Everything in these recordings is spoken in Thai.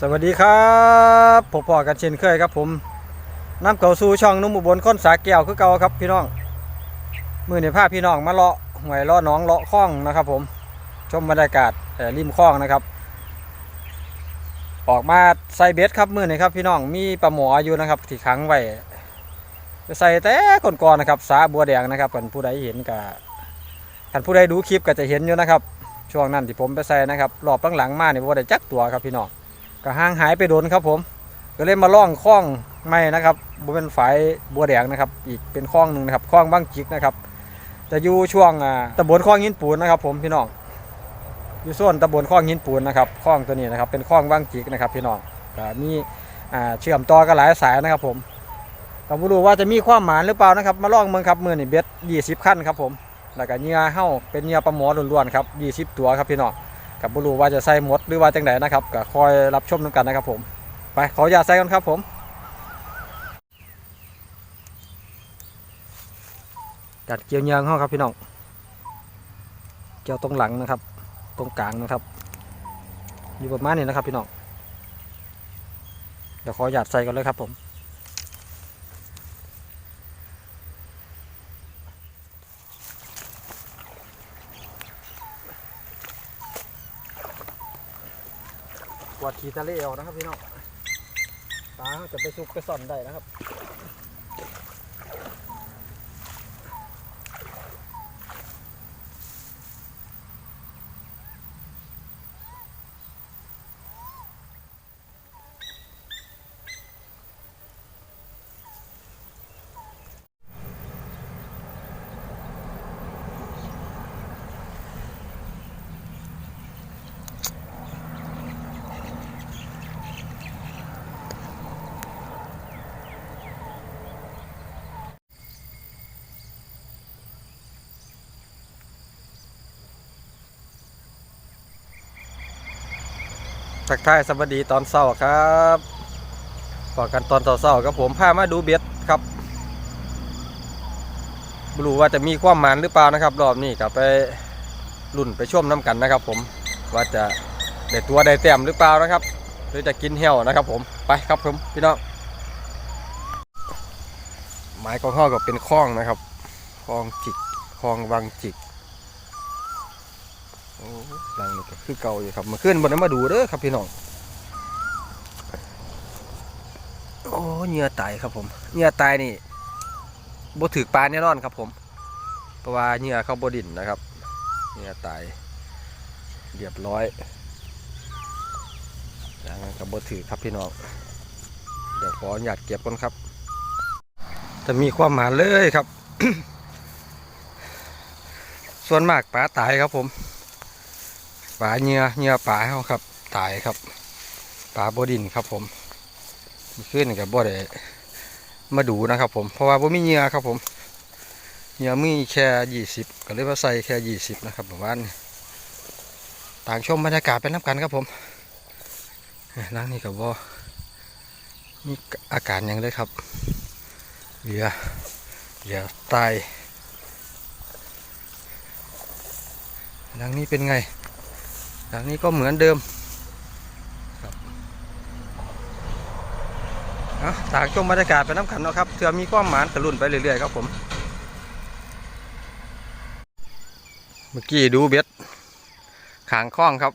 สวัสดีครับผมพอกันเช่นเคยครับผมน้ำเก่าสู่ช่องนุ่มอุบลค้นสาแก้วคือเก่าครับพี่น้องมือในภาพพี่น้องมาเลาะหวยเลาะน้องเลาะคล้องนะครับผมชมบรรยากาศริมคลองนะครับ ออกมาใส่เบ็ดครับมือในครับพี่น้องมีปลาหมออยู่นะครับที่ขังไว้ใส่แต่ก่อนๆนะครับสาบัวแดงนะครับกันผู้ใดเห็นกับกันผู้ใดดูคลิปก็จะเห็นอยู่นะครับ ช่วงนั้นที่ผมไปใส่นะครับรอบหลังๆมาเนี่ยว่าได้จักตัวครับพี่น้อง ก็ห่างหายไปโดนครับผม ก็เลยมาล่องคล้องไม่นะครับบเป็นฝายบัวแดงนะครับ อีกเป็นคล้องหนึ่งนะครับคล้องบางจิกนะครับจะอยู่ช่วงตำบลคล้องหินปูนนะครับ ผมพี่น้องอยู่ส่วนตำบลคล้องหินปูนนะครับคล้องตัวนี้นะครับ เป็นคล้องบางจิกนะครับ พี่น้องก็มีเชื่อมต่อกันหลายสายนะครับ ผมก็ไม่รู้ว่าจะมีความหมานหรือเปล่านะครับ มาล่องเมืองครับมือนี่เบ็ดยี่สิบขั้นครับผมแล้วก็เหงื่อเห่าเป็นเหงื่อปลาหมอล้วนๆครับยี่สิบตัวครับพี่น้อง กับบุรูว่าจะใส่หมดหรือว่าจังไดนะครับก็คอยรับชมน้ำกันนะครับผมไปขออย่าใส่กันครับผมจัดเกี่ยวยางห้องครับพี่น้องเกี่ยวตรงหลังนะครับ ตรงกลางนะครับ อยู่ประมาณนี้นะครับพี่น้องเดี๋ยวขอหยาดใส่กันเลยครับผม วาดขีทะเลออกนะครับพี่น้องปลาจะไปซุกไปซ่อนได้นะครับ ทักทายสวัสดีตอนเช้าครับพอกันตอนเช้าๆครับผมพามาดูเบ็ดครับไม่รู้ว่าจะมีความหมานหรือเปล่านะครับ รอบนี้ก็ไปรุ่นไปชมน้ำกันนะครับ ผมว่าจะได้ตัวได้แต้มหรือเปล่านะครับ หรือจะกินเหี่ยวนะครับ ผมไปครับผมพี่น้องไม้ของห้อก็เป็นคล้องนะครับคล้องจิกคล้องวังจิก โอ้ลังนี่ก็คือเก่าอยู่ครับมาขึ้นบนนั้นมาดูเด้อครับพี่น้องโอ้เหงื่อตายครับผมเหงื่อตายนี่บ่ถือปลาแน่นอนครับผม เพราะว่าเหงื่อเขาบดินนะครับเหงื่อตายเรียบร้อยอย่างนั้นก็บ่ถือครับพี่น้องเดี๋ยวขออนุญาตเก็บก่อนครับ จะมีความหมายเลยครับ ส่วนมากปลาตายครับผม ปลาเหงื่อเหงื่อปลาเขาครับ ตายครับปลาบดินครับผมขึ้นกับบ่ได้มาดูนะครับ ผมเพราะว่าบ่มีเหงื่อครับ ผมเหงื่อมีแค่ยี่สิบก็เลยว่าใส่แค่ยี่สิบนะครับประมาณนี้ต่างชมบรรยากาศไปน้ำกันครับผมล้างนี่กับบ่มีอาการยังเลยครับเหลือเหลือตายล้างนี้เป็นไง ทางนี้ก็เหมือนเดิมครับเอาตากชมบรรยากาศไปน้ำขันเนาะครับเถื่อมีความหมานกระลุ่นไปเรื่อยๆครับผม เมื่อกี้ดูเบ็ดขางคล้องครับ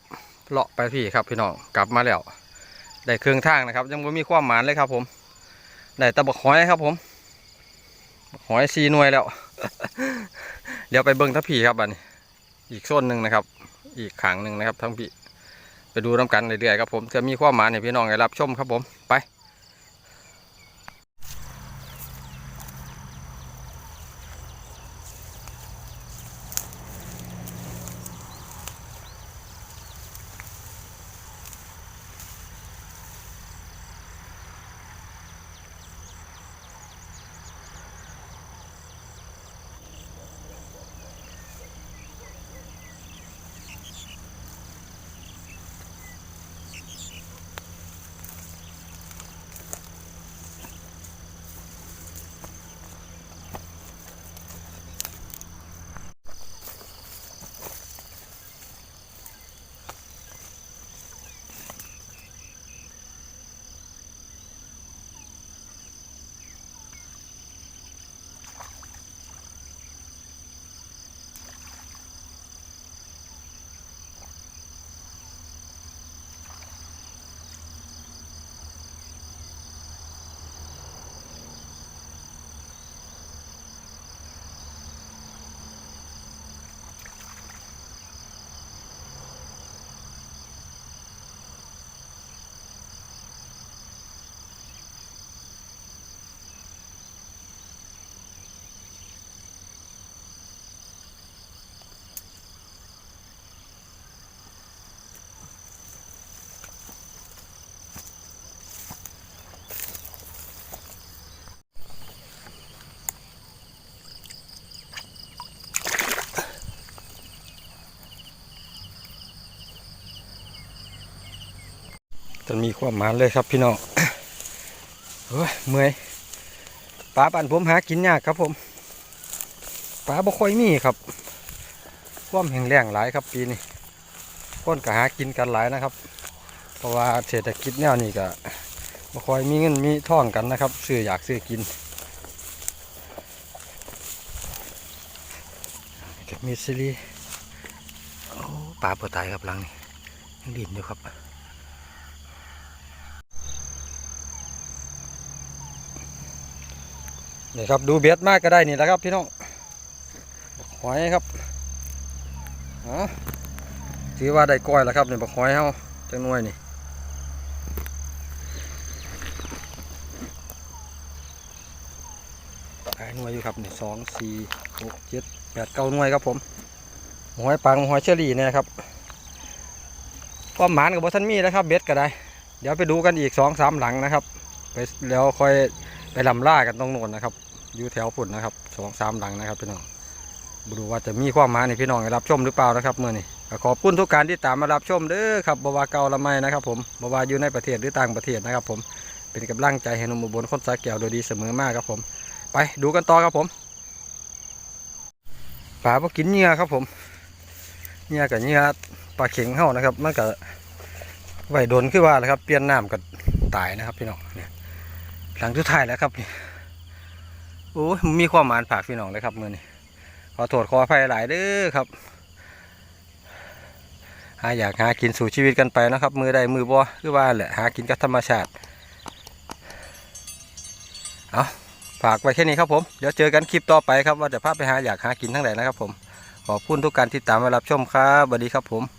เลาะไปพี่ครับพี่น้องกลับมาแล้วได้เครื่องทางนะครับ ยังไม่มีความหมานเลยครับ ผมได้ตะบกหอยครับ ผมหอยซีน่วยแล้ว เดี๋ยวไปเบิ้งทัพพีครับอันนี้ อีกโซนหนึ่งนะครับ อีกขังหนึ่งนะครับทั้งพี่ไปดูน้ำกันเรื่อยๆครับผมจะมีข้อมหมายให้พี่น้องได้รับชมครับผมไป จนมีความหมานเลยครับพี่น้องเฮ้ยเมื่อยปลาปั่นผมหากินยากครับผมปลาบ่ค่อยมีครับความแห้งแล้งหลายครับปีนี้คนก็หากินกันหลายนะครับ เพราะว่าเศรษฐกิจแนวนี้ก็บ่ค่อยมีเงินมีท่องกันนะครับซื้ออยากซื้อกินมีซิลีโอ้ปลาปตายครับหลังนี่ยังดินอยู่ครับ นี่ครับดูเบ็ดมากก็ได้นี่แหละครับพี่น้องบหอยครับอ๋อถือว่าได้ก้อยแล้วครับนี่บักหอยเฮาจังหน่วยนี่หลายหน่วยอยู่ครับนี่สองสี่หกเจ็ดแปดเก้าหน่วยครับผมหอยปังหอยเชอรี่เนี่ยครับความหมานกับบท่านมีแล้วครับเบ็ดก็ได้ เดี๋ยวไปดูกันอีกสองสามหลังนะครับ ไปแล้วค่อย ไปลำล่ากันตรงโน้นนะครับอยู่แถวฝุ่นนะครับสองสามหลังนะครับพี่น้องบดูว่าจะมีความหมายในพี่น้องรับชมหรือเปล่านะครับเมื่อนี้ขอบคุณทุกการที่ตามมารับชมเด้อครับบวาเก่าละไมนะครับ ผมบวาอยู่ในประเทศหรือต่างประเทศนะครับ ผมเป็นกำลังใจให้นุ่มอุบลคนสาแก้วโดยดีเสมอมากครับผม ไปดูกันต่อครับผมปลาพวกกินเหงื่อครับผมเหงื่อกับเหงื่อปลาเข็งเห่านะครับมันก็ไหวโดนขึ้นว่าแหละครับ เปลี่ยนน้ำก็ตายนะครับพี่น้องเนี่ย หลังสุดท้ายแล้วครับนี่โอ้ยมีความหมานฝากพี่น้องเลยครับมือนี้ขอโทษขออภัยหลายเด้อครับหาอยากหากินสู่ชีวิตกันไปนะครับ มือใดมือบ่คือว่าแหละหากินกับธรรมชาติเอาฝากไว้แค่นี้ครับผม เดี๋ยวเจอกันคลิปต่อไปครับว่าจะพาไปหาอยากหากินทั้งไหนนะครับผม ขอบคุณทุกการที่ตามมารับชมครับสวัสดีครับผม